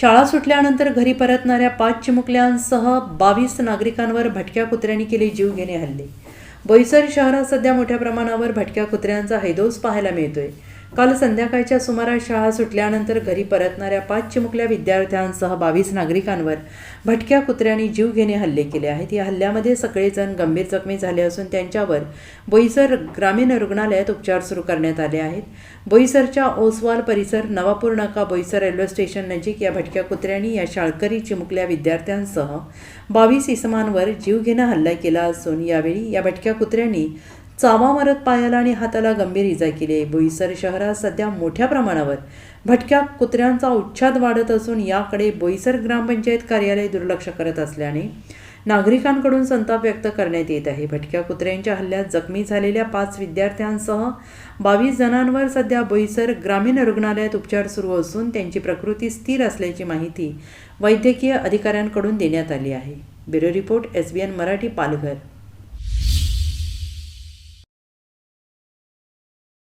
शाळा सुटल्यानंतर घरी परतणाऱ्या पाच चिमुकल्यांसह बावीस नागरिकांवर भटक्या कुत्र्यांनी केले जीवघेणे हल्ले. बोईसर शहरात सध्या मोठ्या प्रमाणावर भटक्या कुत्र्यांचा हैदोस पाहायला मिळतोय. काल संध्याकाळच्या सुमारास शाळा सुटल्यानंतर घरी परतणाऱ्या पाच चिमुकल्या विद्यार्थ्यांसह बावीस नागरिकांवर भटक्या कुत्र्यांनी जीवघेणे हल्ले केले आहेत. या हल्ल्यामध्ये सगळेजण गंभीर जखमी झाले असून त्यांच्यावर बोईसर ग्रामीण रुग्णालयात उपचार सुरू करण्यात आले आहेत. बोईसरच्या ओसवाल परिसर नवापूर नाका बोईसर रेल्वे स्टेशन नजीक या भटक्या कुत्र्यांनी या शाळकरी चिमुकल्या विद्यार्थ्यांसह बावीस इसमांवर जीवघेणा हल्ला केला असून यावेळी या भटक्या कुत्र्यांनी चावा मारत पायाला आणि हाताला गंभीर इजा केली आहे. बोईसर शहरात सध्या मोठ्या प्रमाणावर भटक्या कुत्र्यांचा उच्छाद वाढत असून याकडे बोईसर ग्रामपंचायत कार्यालय दुर्लक्ष करत असल्याने नागरिकांकडून संताप व्यक्त करण्यात येत आहे. भटक्या कुत्र्यांच्या हल्ल्यात जखमी झालेल्या पाच विद्यार्थ्यांसह बावीस जणांवर सध्या बोईसर ग्रामीण रुग्णालयात उपचार सुरू असून त्यांची प्रकृती स्थिर असल्याची माहिती वैद्यकीय अधिकाऱ्यांकडून देण्यात आली आहे. Bureau report S B N Marathi Palghar.